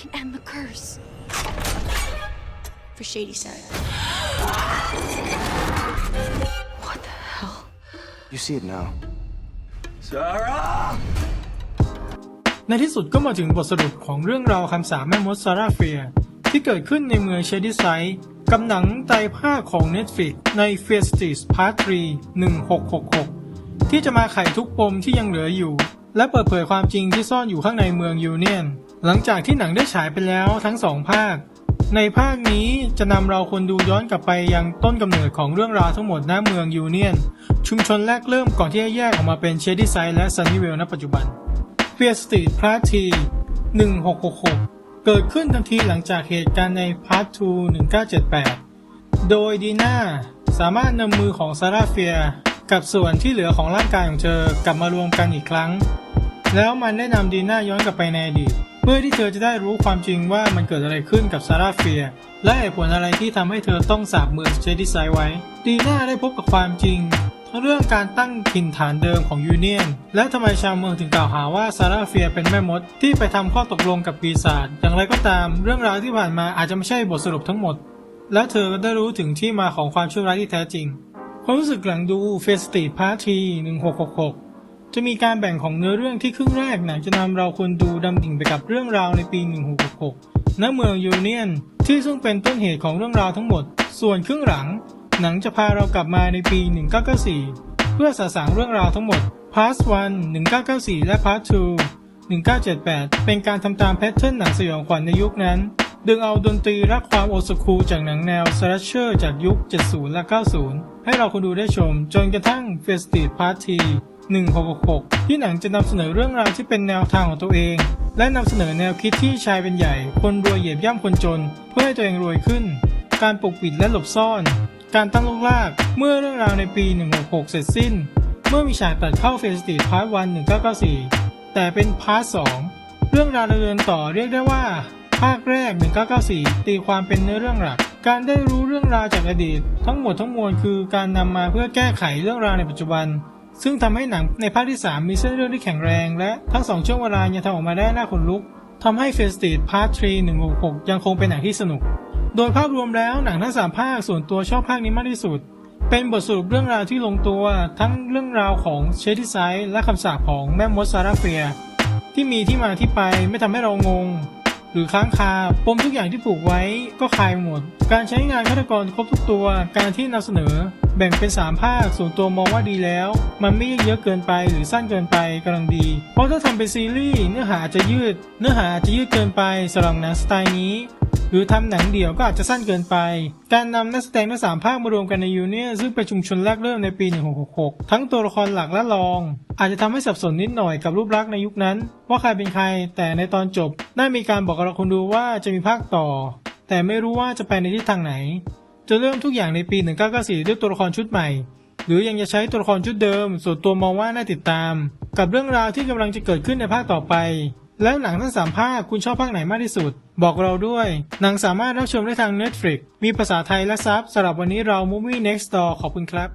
can end the curse. For Shady Side. What the hell? You see it now. Sarah! ในที่สุดก็มาถึงบทสรุปของเรื่องราวคำสาปแม่มดซาร่าเฟียที่เกิดขึ้นในเมืองเชดิไซด์กับหนังไตรภาคของ Netflix ใน f e a r s t i s Part 3 1666 ที่จะมาไขทุกปมที่ยังเหลืออยู่ และเปิดเผยความจริงที่ซ่อนอยู่ข้างในเมืองยูเนียน หลังจากที่หนังได้ฉายไปแล้วทั้งสองภาค ในภาคนี้จะนำเราคนดูย้อนกลับไปยังต้นกำเนิดของเรื่องราวทั้งหมดณเมืองยูเนียน ชุมชนแรกเริ่มก่อนที่จะแยกออกมาเป็นเชดิไซด์และซันนิเวลณปัจจุบันเฟียสตีพาร์ที1666 เกิดขึ้นทันทีหลังจากเหตุการณ์ในพาร์ท2 1978 โดยดีน่าสามารถนำมือของซาร่าเฟียกับส่วนที่เหลือของร่างกายของเธอกลับมารวมกันอีกครั้ง แล้วมันได้นำดีน่าย้อนกลับไปในอดีต เพื่อที่เธอจะได้รู้ความจริงว่ามันเกิดอะไรขึ้นกับซาร่าเฟีย และเหตุผลอะไรที่ทำให้เธอต้องสาบเมืองเชดิไซไว้ ดีน่าได้พบกับความจริงทั้งเรื่องการตั้งถิ่นฐานเดิมของยูเนียน และทำไมชาวเมืองถึงกล่าวหาว่าซาร่าเฟียเป็นแม่มด ที่ไปทำข้อตกลงกับปีศาจอย่างไรก็ตาม เรื่องราวที่ผ่านมาอาจจะไม่ใช่บทสรุปทั้งหมด และเธอก็ได้รู้ถึงที่มาของความชั่วร้ายที่แท้จริงความรู้สึกหลังดูเฟสติพาร์ที1666 จะมีการแบ่งของเนื้อเรื่องที่ครึ่งแรกหนังจะนำเราคนดูดำดิ่งไปกับเรื่องราวในปี 1666 ณ เมืองยูเนียน ที่ซึ่งเป็นต้นเหตุของเรื่องราวทั้งหมด ส่วนครึ่งหลัง หนังจะพาเรากลับมาในปี 1994 เพื่อสะสางเรื่องราวทั้งหมด Part 1 1994 และ Part 2 1978 เป็นการทำตามแพทเทิร์นหนังสยองขวัญในยุคนั้น ดึงเอาดนตรีและความโอสคูจากหนังแนวสแลชเชอร์จากยุค 70 และ 90 ให้เราคนดูได้ชมจนกระทั่ง f e s t i v e Party 1666 ที่หนังจะนำเสนอเรื่องราวที่เป็นแนวทางของตัวเอง และนำเสนอแนวคิดที่ชายเป็นใหญ่ คนรวยเหยียบย่ำคนจน เพื่อให้ตัวเองรวยขึ้น การปกปิดและหลบซ่อน การตั้งลูกลากเมื่อเรื่องราวในปี 166 เสร็จสิ้น เมื่อมีฉากตัดเข้าเฟสติพาร์ทวัน1994 แต่เป็นพาร์ท2เรื่องราวดำเนินต่อเรียกได้ว่า ภาคแรก 1994 ตีความเป็นเนื้อเรื่องหลักการได้รู้เรื่องราวจากอดีต ทั้งหมดทั้งมวลคือการนำมาเพื่อแก้ไขเรื่องราวในปัจจุบัน ซึ่งทำให้หนังในภาคที่ 3 มีเส้นเรื่องที่แข็งแรง และทั้งสองช่วงเวลายังทำออกมาได้น่าขนลุกทำให้เฟสติพาร์ท3 166ยังคงเป็นหนังที่สนุก โดยภาพรวมแล้วหนังทั้งสามภาคส่วนตัวชอบภาคนี้มากที่สุด เป็นบทสรุปเรื่องราวที่ลงตัว ทั้งเรื่องราวของเชดิไซและคำสาปของแม่มดซาราเฟีย ที่มีที่มาที่ไปไม่ทำให้เรางง หรือค้างคาปมทุกอย่างที่ผูกไว้ก็คลายหมด การใช้งานฆาตกรครบทุกตัว การที่นำเสนอ แบ่งเป็น 3 ภาค ส่วนตัวมองว่าดีแล้ว มันไม่เยอะเกินไปหรือสั้นเกินไปกำลังดี เพราะถ้าทำเป็นซีรีส์เนื้อหาจะยืด เนื้อหาจจะยืดเกินไปสำหรับหนังสไตล์นี้ หรือทำหนังเดี่ยวก็อาจจะสั้นเกินไป การนำนักแสดงทั้งสามภาคมารวมกันในยูเนียซึ่งเป็นชุมชนแรกเริ่มในปี 1666 ทั้งตัวละครหลักและรอง อาจจะทำให้สับสนนิดหน่อยกับรูปลักษณ์ในยุคนั้น ว่าใครเป็นใคร แต่ในตอนจบได้มีการบอกกับเราคนดูว่าจะมีภาคต่อ แต่ไม่รู้ว่าจะไปในทิศทางไหน จะเริ่มทุกอย่างในปี 1994 ด้วยตัวละครชุดใหม่หรือยังจะใช้ตัวละครชุดเดิม ส่วนตัวมองว่าน่าติดตาม กับเรื่องราวที่กำลังจะเกิดขึ้นในภาคต่อไป และหนังทั้งสามภาคคุณชอบภาคไหนมากที่สุด บอกเราด้วย หนังสามารถรับชมได้ทาง Netflix มีภาษาไทยและซับสำหรับวันนี้เรา Movie Next Door ขอบคุณครับ